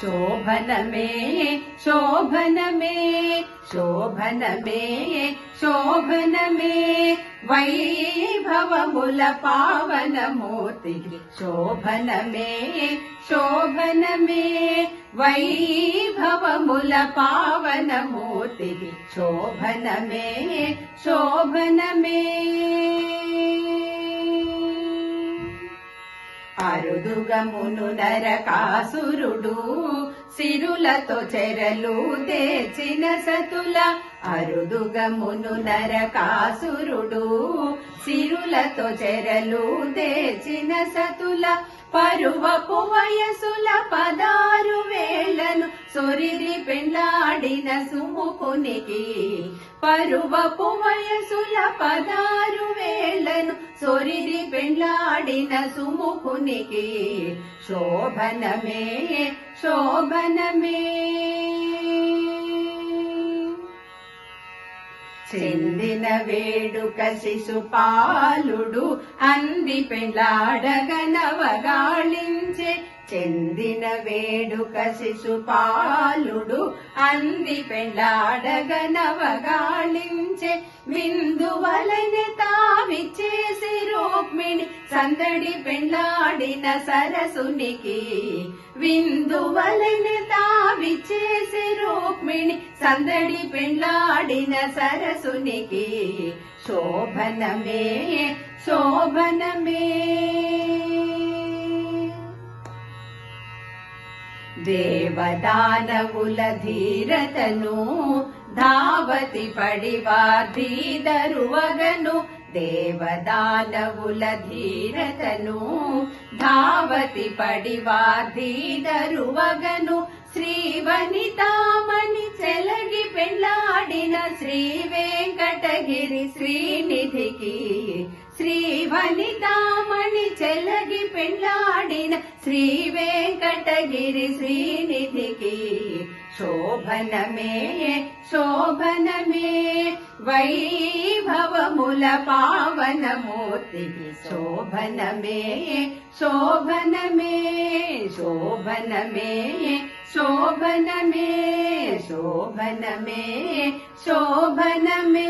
शोभन मे शोभन मे शोभन मे शोभन मे वैभवमुल पावनमूर्ति शोभन मे शोभन मे वैभवमुल पावनमूर्ति शोभन मे शोभन मे మరుదుగమును నరకాసురుడు సిరులతో చెరలు తెచిన సతుల. అరుదుగమును నరకాసురుడు సిరులతో చెరలు తెచిన సతుల. పరువపు వయసుల పడిన సుముకునికి పరువపు వయసుల పదారు వేళ్ళను సొరిది పెండ్లాడిన సుముకునికి శోభనమే శోభనమే. చెందిన వేడుక శిశుపాలుడు అంది పెండ్లాడగనవగాళించే చెందిన వేడుక శిశుపాలుడు అంది పెండ్లాడగనవగాళించే విందువలన తావిచ్చేసి రూక్మిణి సందడి పెళ్ళాడిన సరసునికి విందువలన తావిచ్చేసి రూక్మిణి సందడి పెళ్ళాడిన సరసునికి శోభనమే శోభనమే. దేవదానవుల ధీరతను ధావతి పడివాధీదరువగను దేవదానవుల ధీరతను ధావతి పడివాధీదరువగను శ్రీవనితామణి చెలగి పెళ్ళాడిన శ్రీ వెంకటగిరి శ్రీనిధికి శ్రీవనితామణి చెలగి పెళ్ళాడిన శ్రీ వెంకటగిరి శ్రీనిధికి శోభనమే శోభనమే వైభవముల పావనమూర్తికి శోభనమే శోభనమే శోభనమే శోభనమే శోభనమే శోభనమే